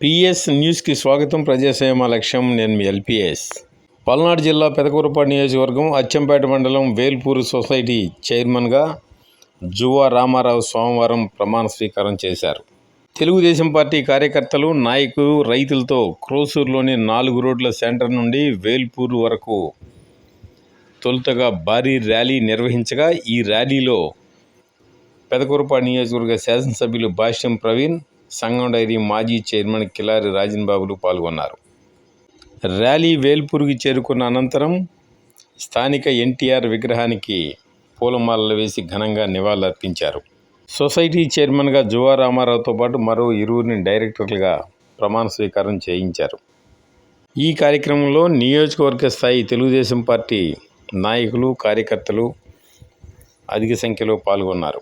PS న్యూస్కి స్వాగతం. ప్రజాసేమ లక్ష్యం నేను మీ ఎల్పిఎస్. పల్నాడు జిల్లా పెదకూరపాడు నియోజకవర్గం అచ్చంపేట మండలం వేల్పూరు సొసైటీ చైర్మన్గా జువా రామారావు సోమవారం ప్రమాణ స్వీకారం చేశారు. తెలుగుదేశం పార్టీ కార్యకర్తలు నాయకులు రైతులతో క్రోసూరులోని నాలుగు రోడ్ల సెంటర్ నుండి వేల్పూరు వరకు తొలుతగా భారీ ర్యాలీ నిర్వహించగా ఈ ర్యాలీలో పెదకూరపాడు నియోజకవర్గ శాసనసభ్యులు భాష్యం ప్రవీణ్ సంఘం డైరీ మాజీ చైర్మన్ కిలారి రాజన్ బాబులు పాల్గొన్నారు. ర్యాలీ వేల్పూర్కి చేరుకున్న అనంతరం స్థానిక ఎన్టీఆర్ విగ్రహానికి పూలమాలలు వేసి ఘనంగా నివాళులర్పించారు. సొసైటీ చైర్మన్గా జువా రామారావుతో పాటు మరో ఇరువురిని డైరెక్టర్లుగా ప్రమాణ స్వీకారం చేయించారు. ఈ కార్యక్రమంలో నియోజకవర్గ స్థాయి తెలుగుదేశం పార్టీ నాయకులు కార్యకర్తలు అధిక సంఖ్యలో పాల్గొన్నారు.